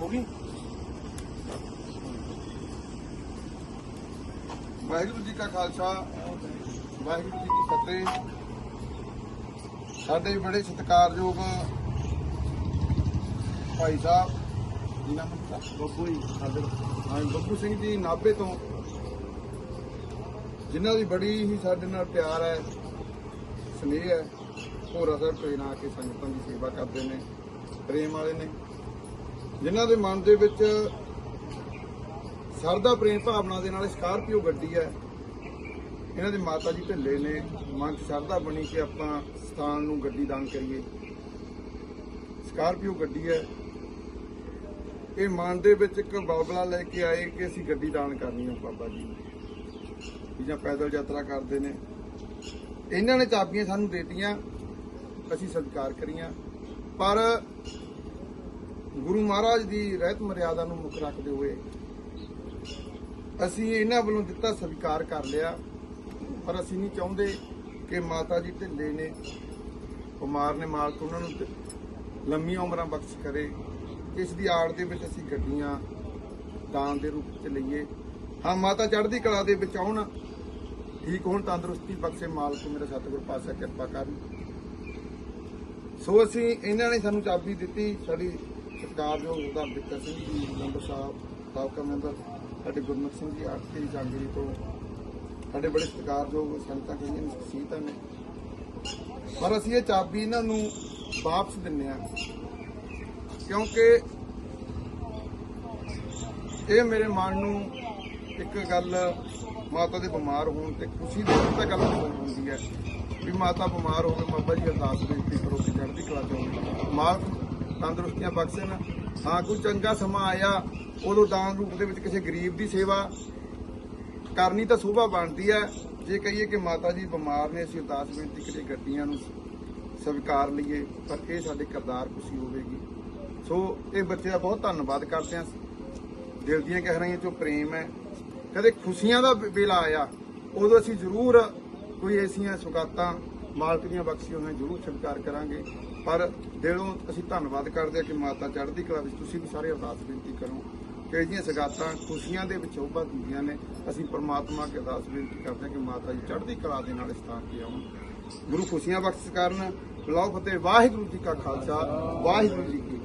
ਹੋ ਗਈ ਵਾਹਿਗੁਰੂ ਜੀ ਕਾ ਖਾਲਸਾ ਵਾਹਿਗੁਰੂ ਜੀ ਕੀ ਫਤਿਹ। ਸਾਡੇ ਬੜੇ ਸਤਿਕਾਰਯੋਗ ਭਾਈ ਸਾਹਿਬ ਜੀ ਨਾਮ ਹੈ ਬੱਬੂ ਜੀ ਸਾਡੇ ਹਾਂ ਬੱਬੂ ਸਿੰਘ ਜੀ ਨਾਭੇ ਤੋਂ। ਜਿਨ੍ਹਾਂ ਦੀ ਬੜੀ ਹੀ ਸਾਡੇ ਨਾਲ ਪਿਆਰ ਹੈ ਸਨੇਹ ਹੈ ਹੋਰਾ ਸਾਹਿਬ ਆ ਕੇ ਸੰਗਤਾਂ ਦੀ ਸੇਵਾ ਕਰਦੇ ਨੇ ਪ੍ਰੇਮ ਵਾਲੇ ਨੇ। ਜਿਨ੍ਹਾਂ ਦੇ ਮਨ ਦੇ ਵਿੱਚ ਸਰਦਾ ਪ੍ਰੇਮ ਭਾਵਨਾ ਦੇ ਨਾਲ ਸਕਾਰਪੀਓ ਗੱਡੀ ਹੈ। ਇਹਨਾਂ ਦੇ ਮਾਤਾ ਜੀ ਢਿੱਲੇ ਨੇ। ਮਨ 'ਚ ਸਰਦਾ ਬਣੀ ਕਿ ਆਪਾਂ ਸਥਾਨ ਨੂੰ ਗੱਡੀ ਦਾਨ ਕਰੀਏ। ਸਕਾਰਪੀਓ ਗੱਡੀ ਹੈ। ਇਹ ਮਨ ਦੇ ਵਿੱਚ ਇੱਕ ਬਾਬਲਾ ਲੈ ਕੇ ਆਏ ਕਿ ਅਸੀਂ ਗੱਡੀ ਦਾਨ ਕਰਨੀ ਹੈ ਬਾਬਾ ਜੀ ਜਾਂ ਪੈਦਲ ਯਾਤਰਾ ਕਰਦੇ ਨੇ। ਇਹਨਾਂ ਨੇ ਚਾਬੀਆਂ ਸਾਨੂੰ ਦੇਤੀਆਂ। ਅਸੀਂ ਸਤਿਕਾਰ ਕਰੀਆਂ। ਪਰ ਗੁਰੂ ਮਹਾਰਾਜ ਦੀ ਰਹਿਤ ਮਰਿਆਦਾ ਨੂੰ ਮੁੱਖ ਰੱਖਦੇ ਹੋਏ ਅਸੀਂ ਇਹਨਾਂ ਵੱਲੋਂ ਦਿੱਤਾ ਸਵੀਕਾਰ ਕਰ ਲਿਆ, ਪਰ ਅਸੀਂ ਨਹੀਂ ਚਾਹੁੰਦੇ ਕਿ ਮਾਤਾ ਜੀ ਢਿੱਲੇ ਨੇ ਕੁਮਾਰ ਨੇ ਮਾਲਕ ਉਹਨਾਂ ਨੂੰ ਦ- ਲੰਮੀਆਂ ਉਮਰਾਂ ਬਖਸ਼ ਕਰੇ। ਇਸ ਦੀ ਆੜ ਦੇ ਵਿੱਚ ਅਸੀਂ ਗੱਡੀਆਂ, ਦਾਨ ਦੇ ਰੂਪ ਚ ਲਈਏ। ਹਾਂ, ਮਾਤਾ ਚੜ੍ਹਦੀ ਕਲਾ ਦੇ ਵਿੱਚ ਆਉਣ। ਠੀਕ ਹੋਣ, ਤੰਦਰੁਸਤੀ ਬਖਸ਼ੇ ਮਾਲਕ ਮੇਰਾ ਸਤਿਗੁਰ ਪਾਤਸ਼ਾਹ ਕਿਰਪਾ ਕਰਨ। ਸੋ ਅਸੀਂ ਇਹਨਾਂ ਨੇ ਸਾਨੂੰ ਚਾਬੀ ਦਿੱਤੀ, ਸਾਡੀ ਸਤਿਕਾਰਯੋਗ ਉਹਦਾ ਬਿੱਕਰ ਸਿੰਘ ਜੀ ਮੈਂਬਰ ਸਾਹਿਬ, ਸਾਬਕਾ ਮੈਂਬਰ ਸਾਡੇ ਗੁਰਮੁਖ ਸਿੰਘ ਜੀ, ਆਰਤੀ ਜਾਂਗਰੀ ਤੋਂ ਸਾਡੇ ਬੜੇ ਸਤਿਕਾਰਯੋਗ ਸੰਤਾਂ ਕਹੀਆਂ ਨੇ ਸ਼ਖਸੀਅਤਾਂ ਨੇ। ਪਰ ਅਸੀਂ ਇਹ ਚਾਬੀ ਇਹਨਾਂ ਨੂੰ ਵਾਪਸ ਦਿੰਨੇ ਆ ਕਿਉਂਕਿ ਇਹ ਮੇਰੇ ਮਨ ਨੂੰ ਇੱਕ ਗੱਲ, ਮਾਤਾ ਦੇ ਬਿਮਾਰ ਹੋਣ ਤੇ ਖੁਸ਼ੀ ਦੇ ਤਾਂ ਗੱਲ ਹੋ ਹੁੰਦੀ ਹੈ ਵੀ ਮਾਤਾ ਬਿਮਾਰ ਹੋਵੇ ਗਈ ਬਾਬਾ ਜੀ ਅਰਦਾਸ ਬੇਨਤੀ ਕਰੋ ਕਿ ਚੜ੍ਹਦੀ ਕਲਾ ਚ ਮਾਲਕ ਤੰਦਰੁਸਤੀਆਂ ਬਖਸ਼ਣ। ਹਾਂ, ਕੋਈ ਚੰਗਾ ਸਮਾਂ ਆਇਆ, ਉਦੋਂ ਦਾਨ ਰੂਪ ਦੇ ਵਿੱਚ ਕਿਸੇ ਗਰੀਬ ਦੀ ਸੇਵਾ ਕਰਨੀ ਤਾਂ ਸੋਭਾ ਬਣਦੀ ਹੈ। ਜੇ ਕਹੀਏ ਕਿ ਮਾਤਾ ਜੀ ਬਿਮਾਰ ਨੇ, ਅਸੀਂ ਅਰਦਾਸ ਬੇਨਤੀ ਕਰੀਏ ਗੱਡੀਆਂ ਨੂੰ ਸਵੀਕਾਰ ਲਈਏ, ਪਰ ਇਹ ਸਾਡੇ ਕਰਦਾਰ ਖੁਸ਼ੀ ਹੋਵੇਗੀ। ਸੋ, ਇਹ ਬੱਚੇ ਦਾ ਬਹੁਤ ਧੰਨਵਾਦ ਕਰਦੇ ਹਾਂ। ਦਿਲ ਦੀਆਂ ਗਹਿਰਾਈਆਂ ਚੋਂ ਪ੍ਰੇਮ ਹੈ। ਕਦੇ ਖੁਸ਼ੀਆਂ ਦਾ ਵੇਲਾ ਆਇਆ, ਉਦੋਂ ਅਸੀਂ ਜ਼ਰੂਰ ਕੋਈ ਐਸੀਆਂ ਸੁਗਾਤਾਂ ਮਾਲਕ ਦੀਆਂ ਬਖਸ਼ੀਆਂ ਹੋਈਆਂ ਜ਼ਰੂਰ ਸਵੀਕਾਰ ਕਰਾਂਗੇ। ਪਰ ਦਿਲੋਂ ਅਸੀਂ ਧੰਨਵਾਦ ਕਰਦੇ ਹਾਂ ਕਿ ਮਾਤਾ ਚੜ੍ਹਦੀ ਕਲਾ ਵਿੱਚ ਤੁਸੀਂ ਵੀ ਸਾਰੇ ਅਰਦਾਸ ਬੇਨਤੀ ਕਰੋ ਕਿ ਇਹਦੀਆਂ ਸਗਾਤਾਂ ਖੁਸ਼ੀਆਂ ਦੇ ਵਿੱਚ ਸ਼ੋਭਾ ਦਿੰਦੀਆਂ ਨੇ। ਅਸੀਂ ਪਰਮਾਤਮਾ ਅੱਗੇ ਅਰਦਾਸ ਬੇਨਤੀ ਕਰਦੇ ਹਾਂ ਕਿ ਮਾਤਾ ਜੀ ਚੜ੍ਹਦੀ ਕਲਾ ਦੇ ਨਾਲ ਸਥਾਨ ਤੇ ਆਉਣ। ਗੁਰੂ ਖੁਸ਼ੀਆਂ ਬਖਸ਼ ਕਰਨ। ਬਲਾਉ ਫਤਿਹ। ਵਾਹਿਗੁਰੂ ਜੀ ਕਾ ਖਾਲਸਾ। ਵਾਹਿਗੁਰੂ ਜੀ ਕੀ